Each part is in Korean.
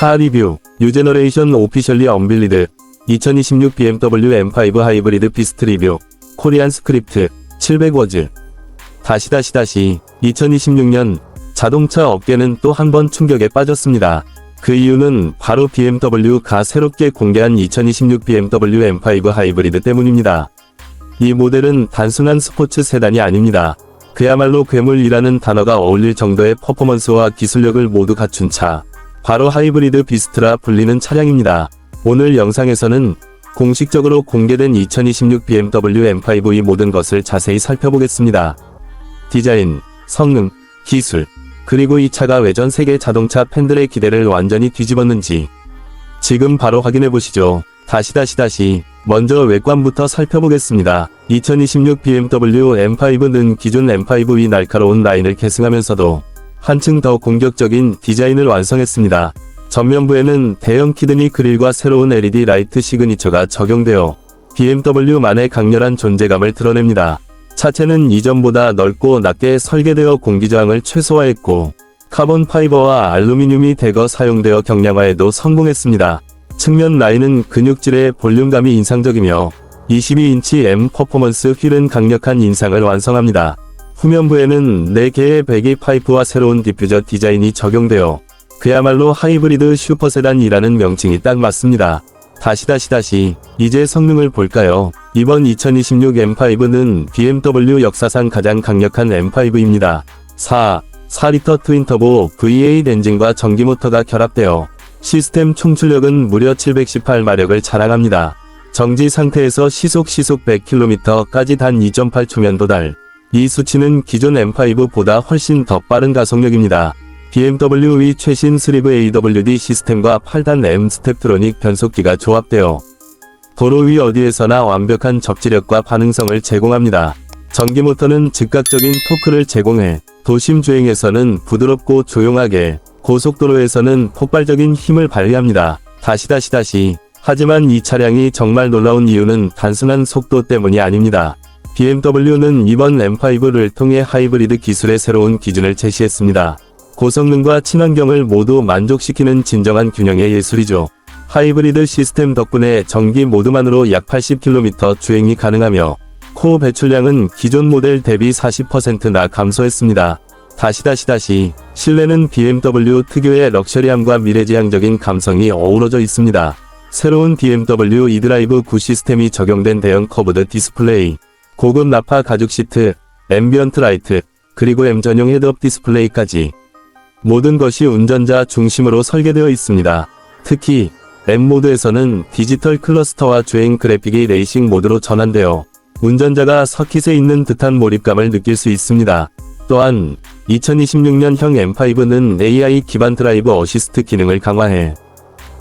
카 리뷰, 뉴 제너레이션 오피셜리 언빌리드, 2026 BMW M5 하이브리드 비스트 리뷰, 코리안 스크립트, 700워즈. 다시 다시 다시, 2026년 자동차 업계는 또 한 번 충격에 빠졌습니다. 그 이유는 바로 BMW가 새롭게 공개한 2026 BMW M5 하이브리드 때문입니다. 이 모델은 단순한 스포츠 세단이 아닙니다. 그야말로 괴물이라는 단어가 어울릴 정도의 퍼포먼스와 기술력을 모두 갖춘 차. 바로 하이브리드 비스트라 불리는 차량입니다. 오늘 영상에서는 공식적으로 공개된 2026 BMW M5 이 모든 것을 자세히 살펴보겠습니다. 디자인, 성능, 기술, 그리고 이 차가 왜 전 세계 자동차 팬들의 기대를 완전히 뒤집었는지 지금 바로 확인해 보시죠. 다시 다시 다시 먼저 외관부터 살펴보겠습니다. 2026 BMW M5는 기존 M5의 날카로운 라인을 계승하면서도 한층 더 공격적인 디자인을 완성했습니다. 전면부에는 대형 키드니 그릴과 새로운 LED 라이트 시그니처가 적용되어 BMW만의 강렬한 존재감을 드러냅니다. 차체는 이전보다 넓고 낮게 설계되어 공기저항을 최소화했고 카본 파이버와 알루미늄이 대거 사용되어 경량화에도 성공했습니다. 측면 라인은 근육질의 볼륨감이 인상적이며 22인치 M 퍼포먼스 휠은 강력한 인상을 완성합니다. 후면부에는 4개의 배기 파이프와 새로운 디퓨저 디자인이 적용되어 그야말로 하이브리드 슈퍼세단이라는 명칭이 딱 맞습니다. 다시 다시 다시 이제 성능을 볼까요? 이번 2026 M5는 BMW 역사상 가장 강력한 M5입니다. 4, 4리터 트윈터보 V8 엔진과 전기 모터가 결합되어 시스템 총출력은 무려 718마력을 자랑합니다. 정지 상태에서 시속 시속 100km까지 단 2.8초면 도달. 이 수치는 기존 M5보다 훨씬 더 빠른 가속력입니다. BMW의 최신 스리브 AWD 시스템과 8단 M 스텝트로닉 변속기가 조합되어 도로 위 어디에서나 완벽한 접지력과 반응성을 제공합니다. 전기 모터는 즉각적인 토크를 제공해 도심 주행에서는 부드럽고 조용하게 고속도로에서는 폭발적인 힘을 발휘합니다. 다시 다시 다시 하지만 이 차량이 정말 놀라운 이유는 단순한 속도 때문이 아닙니다. BMW는 이번 M5를 통해 하이브리드 기술의 새로운 기준을 제시했습니다. 고성능과 친환경을 모두 만족시키는 진정한 균형의 예술이죠. 하이브리드 시스템 덕분에 전기 모드만으로 약 80km 주행이 가능하며 코어 배출량은 기존 모델 대비 40%나 감소했습니다. 다시 다시 다시 실내는 BMW 특유의 럭셔리함과 미래지향적인 감성이 어우러져 있습니다. 새로운 BMW e드라이브 9 시스템이 적용된 대형 커브드 디스플레이, 고급 나파 가죽 시트, 앰비언트 라이트, 그리고 M 전용 헤드업 디스플레이까지 모든 것이 운전자 중심으로 설계되어 있습니다. 특히 M 모드에서는 디지털 클러스터와 주행 그래픽이 레이싱 모드로 전환되어 운전자가 서킷에 있는 듯한 몰입감을 느낄 수 있습니다. 또한 2026년형 M5는 AI 기반 드라이브 어시스트 기능을 강화해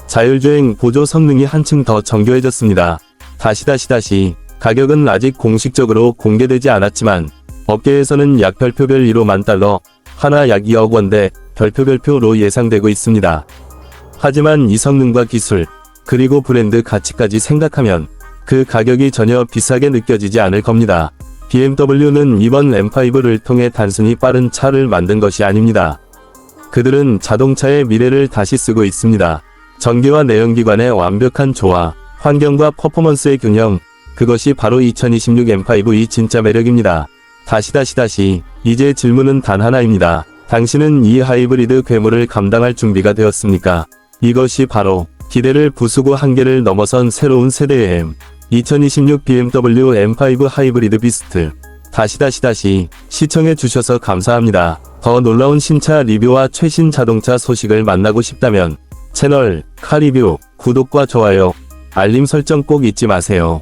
자율주행 보조 성능이 한층 더 정교해졌습니다. 다시 다시 다시 가격은 아직 공식적으로 공개되지 않았지만 업계에서는 약 별표별 1호만 달러, 하나 약 2억 원대 별표별표로 예상되고 있습니다. 하지만 이 성능과 기술, 그리고 브랜드 가치까지 생각하면 그 가격이 전혀 비싸게 느껴지지 않을 겁니다. BMW는 이번 M5를 통해 단순히 빠른 차를 만든 것이 아닙니다. 그들은 자동차의 미래를 다시 쓰고 있습니다. 전기와 내연기관의 완벽한 조화, 환경과 퍼포먼스의 균형, 그것이 바로 2026 M5의 진짜 매력입니다. 다시 다시 다시, 이제 질문은 단 하나입니다. 당신은 이 하이브리드 괴물을 감당할 준비가 되었습니까? 이것이 바로 기대를 부수고 한계를 넘어선 새로운 세대의 M. 2026 BMW M5 하이브리드 비스트. 다시 다시 다시 시청해 주셔서 감사합니다. 더 놀라운 신차 리뷰와 최신 자동차 소식을 만나고 싶다면 채널 카리뷰 구독과 좋아요, 알림 설정 꼭 잊지 마세요.